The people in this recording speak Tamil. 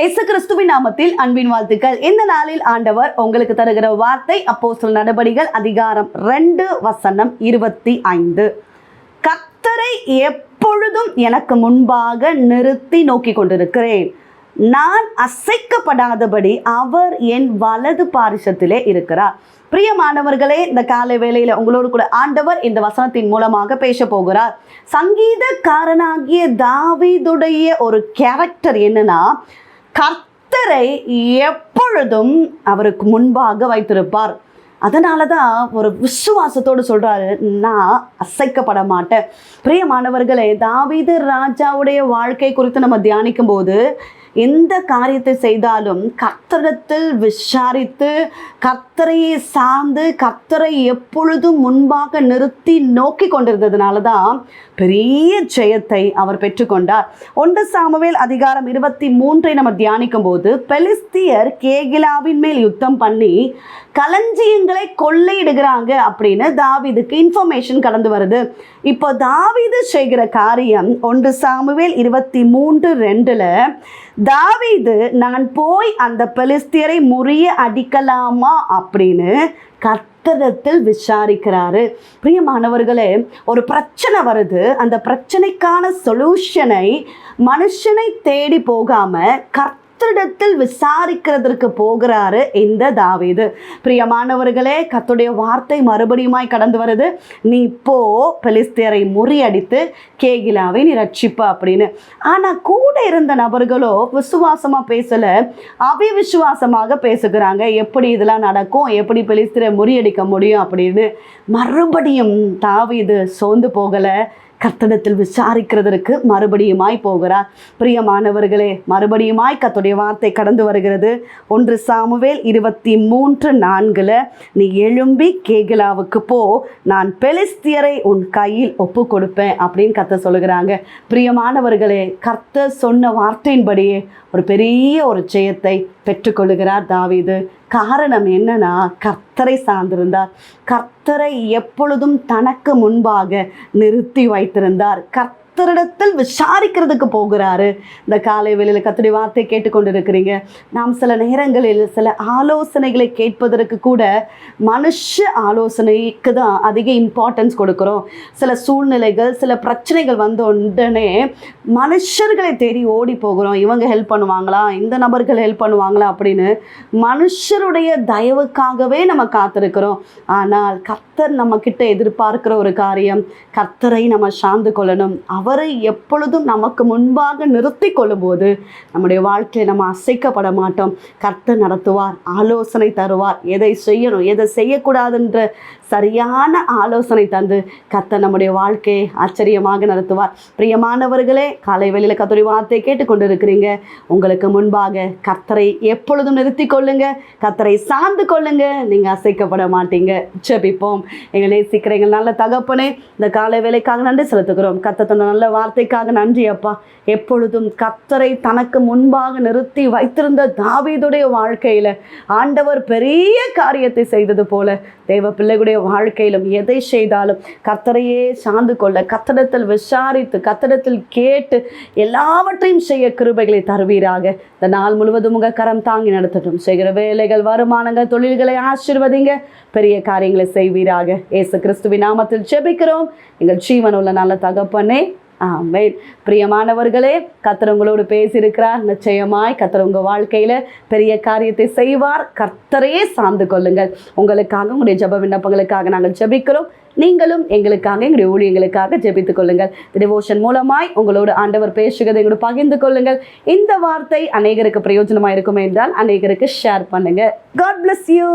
இயேசு கிறிஸ்துவின் நாமத்தில் அன்பின் வாழ்த்துக்கள். இந்த நாளில் ஆண்டவர் உங்களுக்கு தருகிற வார்த்தை அப்போ சில நடபடிகள் அதிகாரம் ரெண்டு வசனம் இருபத்தி ஐந்து. கத்தரை எப்பொழுதும் எனக்கு முன்பாக நிறுத்தி நோக்கி கொண்டிருக்கிறேன். நான் அசைக்கப்படாதபடி அவர் என் வலது பாரிசத்திலே இருக்கிறார். பிரியமானவர்களே இந்த காலை வேளையில் உங்களோடு கூட ஆண்டவர் இந்த வசனத்தின் மூலமாக பேச போகிறார். சங்கீதக்காரனாகிய தாவீதுடைய ஒரு கேரக்டர் என்னன்னா கர்த்தரை எப்பொழுதும் அவருக்கு முன்பாக வைத்திருப்பார். அதனால தான் ஒரு விசுவாசத்தோடு சொல்கிறாரு நான் அசைக்கப்பட மாட்டேன். பிரியமானவர்களே தாவீது ராஜாவுடைய வாழ்க்கை குறித்து நம்ம தியானிக்கும் போது எந்த காரியத்தை செய்தாலும் கத்தரத்தில் விசாரித்து கர்த்தரையை சார்ந்து கர்த்தரை எப்பொழுதும் முன்பாக நிறுத்தி நோக்கி கொண்டிருந்ததுனால தான் பெரிய ஜெயத்தை அவர் பெற்றுக்கொண்டார். ஒன்று சாமுவேல் அதிகாரம் இருபத்தி மூன்றை நம்ம தியானிக்கும் போது பெலிஸ்தியர் கேகிலாவின் மேல் யுத்தம் பண்ணி களஞ்சியங்களை கொள்ளையிடுகிறாங்க அப்படின்னு தாவிதுக்கு இன்ஃபர்மேஷன் கடந்து வருது. இப்போ தாவீது செய்கிற காரியம் ஒன்று சாமுவேல் இருபத்தி மூன்று ரெண்டில் தாவீது நான் போய் அந்த பெலிஸ்தியரை முறிய அடிக்கலாமா? அப்படின்னு கர்த்தரத்தில் விசாரிக்கிறாரு. பிரியமானவர்களே ஒரு பிரச்சனை வருது. அந்த பிரச்சனைக்கான சொல்யூஷனை மனுஷனை தேடி போகாம கர்த்த கத்தரிடத்தில் விசாரிக்கிறதற்கு போகிறாரு இந்த தாவீது. பிரியமானவர்களே கத்துடைய வார்த்தை மறுபடியுமாய் கடந்து வருது. நீ போ பெலிஸ்தியரை முறியடித்து கேகிலாவை நீ ரட்சிப்ப அப்படின்னு. ஆனால் கூட இருந்த நபர்களோ விசுவாசமாக பேசலை அபிவிசுவாசமாக பேசுகிறாங்க. எப்படி இதெல்லாம் நடக்கும்? எப்படி பெலிஸ்தியரை முறியடிக்க முடியும் அப்படின்னு. மறுபடியும் தாவீது சோர்ந்து போகலை. கர்த்தடத்தில் விசாரிக்கிறதற்கு மறுபடியுமாய் போகிறார். பிரியமானவர்களே மறுபடியுமாய் கத்துடைய வார்த்தை கடந்து வருகிறது. ஒன்று சாமுவேல் இருபத்தி மூன்று நான்கில் நீ எழும்பி கேகிலாவுக்கு போ நான் பெலிஸ்தியரை உன் கையில் ஒப்பு கொடுப்பேன் அப்படின்னு கத்த சொல்லுகிறாங்க. பிரியமானவர்களே கர்த்தர் சொன்ன வார்த்தையின்படியே ஒரு பெரிய ஒரு ஜெயத்தை பெற்றுக்கொள்ளுகிறார் தாவீது. காரணம் என்னன்னா கர்த்தரை சார்ந்திருந்தார் கர்த்தரை எப்பொழுதும் தனக்கு முன்பாக நிறுத்தி வைத்திருந்தார். கர்த்தரிடத்தில் விசாரிக்கிறதுக்கு போகிறாரு. இந்த காலை வேளையில் கத்துடைய வார்த்தை கேட்டுக்கொண்டிருக்கிறீங்க. நாம் சில நேரங்களில் சில ஆலோசனைகளை கேட்பதற்கு கூட மனுஷ ஆலோசனைக்கு தான் அதிக இம்பார்ட்டன்ஸ் கொடுக்குறோம். சில சூழ்நிலைகள் சில பிரச்சனைகள் வந்த உடனே மனுஷர்களை தேடி ஓடி போகிறோம். இவங்க ஹெல்ப் பண்ணுவாங்களா? இந்த நபர்கள் ஹெல்ப் பண்ணுவாங்களா? அப்படின்னு மனுஷருடைய தயவுக்காகவே நம்ம காத்திருக்கிறோம். ஆனால் கர்த்தர் நம்ம கிட்ட எதிர்பார்க்கிற ஒரு காரியம் கர்த்தரை நம்ம சார்ந்து கொள்ளணும். அவரை அவரை எப்பொழுதும் நமக்கு முன்பாக நிறுத்தி கொள்ளும்போது நம்முடைய வாழ்க்கையை நம்ம அசைக்கப்பட மாட்டோம். கர்த்தர் நடத்துவார் ஆலோசனை தருவார். எதை செய்யணும் எதை செய்யக்கூடாதுன்ற சரியான ஆலோசனை தந்து கத்த நம்முடைய வாழ்க்கையை ஆச்சரியமாக நடத்துவார். பிரியமானவர்களே காலை வெளியில் கத்துடைய வார்த்தை கேட்டுக்கொண்டிருக்கிறீங்க. உங்களுக்கு முன்பாக கத்தரை எப்பொழுதும் நிறுத்தி கொள்ளுங்க. கத்தரை சார்ந்து கொள்ளுங்க. நீங்கள் அசைக்கப்பட மாட்டீங்க. ஜபிப்போம். எங்களே நேசிக்கிற எங்கள் நல்ல தகப்பனே இந்த காலை வேலைக்காக நன்றி செலுத்துகிறோம். கத்த தந்த நல்ல வார்த்தைக்காக நன்றி அப்பா. எப்பொழுதும் கத்தரை தனக்கு முன்பாக நிறுத்தி வைத்திருந்த தாவீதுடைய வாழ்க்கையில் ஆண்டவர் பெரிய காரியத்தை செய்தது போல தேவ பிள்ளைகளுடைய வாழ்க்கையிலும் எதை செய்தாலும் கத்தரையே சார்ந்து கொள்ள கத்தடத்தில் விசாரித்து கத்தடத்தில் கேட்டு எல்லாவற்றையும் செய்ய கிருபைகளை தருவீராக. இந்த நாள் முழுவதும் உங்கள் கரம் தாங்கி நடத்தட்டும். செய்கிற வேலைகள் வருமானங்கள் தொழில்களை ஆசிர்வதிங்க. பெரிய காரியங்களை செய்வீராக. ஏசு கிறிஸ்துவின் நாமத்தில் செபிக்கிறோம் எங்கள் ஜீவனுள்ள நல்ல தகப்பனே ஆமேன். பிரியமானவர்களே கர்த்தர் உங்களோடு பேசியிருக்கிறார். நிச்சயமாய் கத்தர் உங்கள் வாழ்க்கையில் பெரிய காரியத்தை செய்வார். கர்த்தரையே சார்ந்து கொள்ளுங்கள். உங்களுக்காக உங்களுடைய ஜெப விண்ணப்பங்களுக்காக நாங்கள் ஜெபிக்கிறோம். நீங்களும் எங்களுக்காக எங்களுடைய ஊழியங்களுக்காக ஜெபித்துக் கொள்ளுங்கள். டிவோஷன் மூலமாய் உங்களோடு ஆண்டவர் பேசுகிறதை எங்களோட பகிர்ந்து கொள்ளுங்கள். இந்த வார்த்தை அநேகருக்கு பிரயோஜனமாக இருக்கும் என்றால் அநேகருக்கு ஷேர் பண்ணுங்கள் காட் பிளஸ் யூ